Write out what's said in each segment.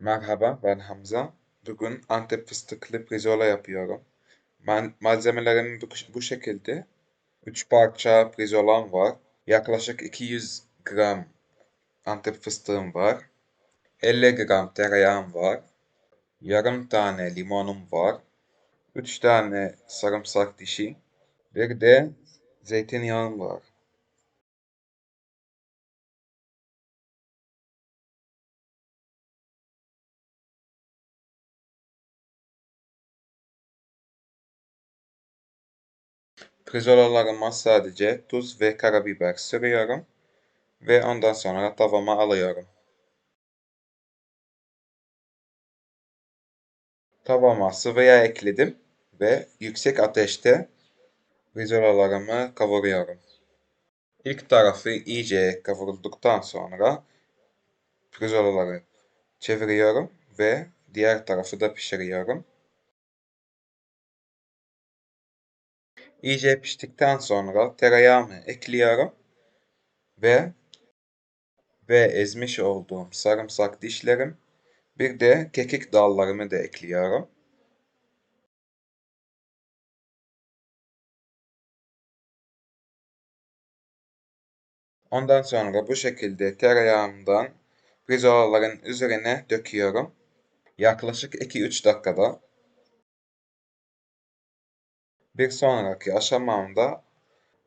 Merhaba, ben Hamza. Bugün Antep fıstıklı pirzola yapıyorum. Ben, malzemelerim bu, bu şekilde. 3 parça pirzolam var. Yaklaşık 200 gram Antep fıstığım var. 50 gram tereyağım var. Yarım tane limonum var. 3 tane sarımsak dişi. Bir de zeytinyağım var. Pirzolalarıma sadece tuz ve karabiber sürüyorum ve ondan sonra tavama alıyorum. Tavama sıvı ekledim ve yüksek ateşte pirzolalarımı kavuruyorum. İlk tarafı iyice kavurulduktan sonra pirzolaları çeviriyorum ve diğer tarafı da pişiriyorum. İyice piştikten sonra tereyağımı ekliyorum ve ve ezmiş olduğum sarımsak dişlerim bir de kekik dallarımı da ekliyorum. Ondan sonra bu şekilde tereyağımdan pirzolaların üzerine döküyorum. Yaklaşık 2-3 dakikada bir sonraki aşamamda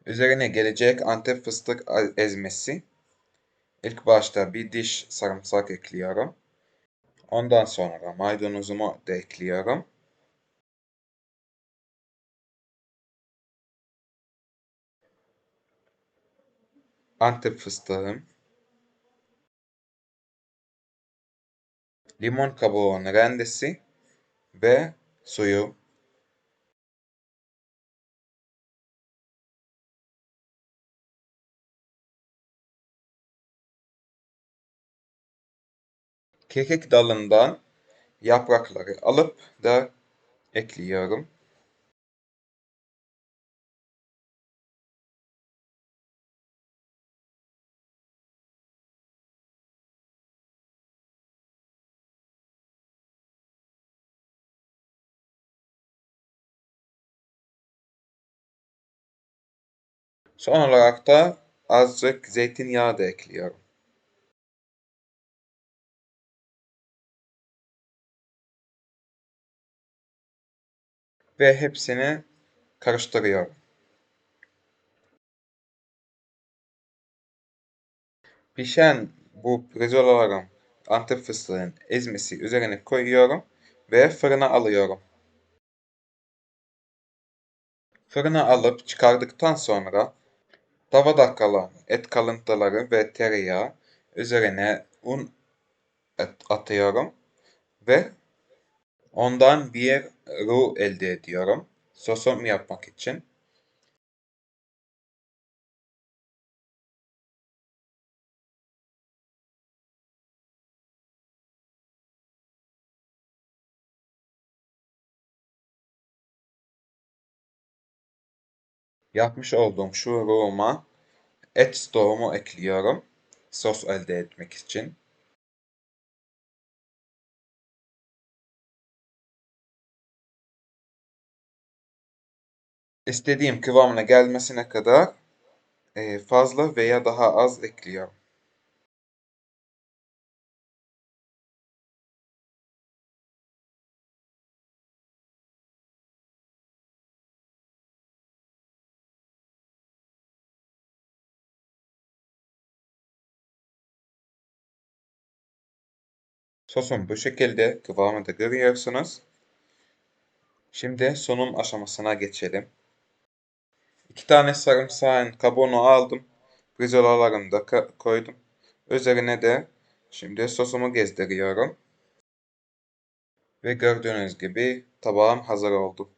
üzerine gelecek Antep fıstık ezmesi. İlk başta bir diş sarımsak ekliyorum. Ondan sonra maydanozumu da ekliyorum. Antep fıstığım. Limon kabuğunun rendesi ve suyu. Kekik dalından yaprakları alıp da ekliyorum. Son olarak da azıcık zeytinyağı da ekliyorum. Ve hepsini karıştırıyorum. Pişen bu pirzolaların antep fıstığın ezmesi üzerine koyuyorum ve fırına alıyorum. Fırına alıp çıkardıktan sonra tavada kalan et kalıntıları ve tereyağı üzerine un atıyorum ve ondan bir roux elde ediyorum sosum yapmak için. Yapmış olduğum şu roğuma et stoğumu ekliyorum. Sos elde etmek için. İstediğim kıvamına gelmesine kadar e, fazla veya daha az ekliyorum. Sosum bu şekilde kıvamını da görüyorsunuz. Şimdi sunum aşamasına geçelim. İki tane sarımsağın kabuğunu aldım. Pirzolalarını da koydum. Üzerine de şimdi sosumu gezdiriyorum. Ve gördüğünüz gibi tabağım hazır oldu.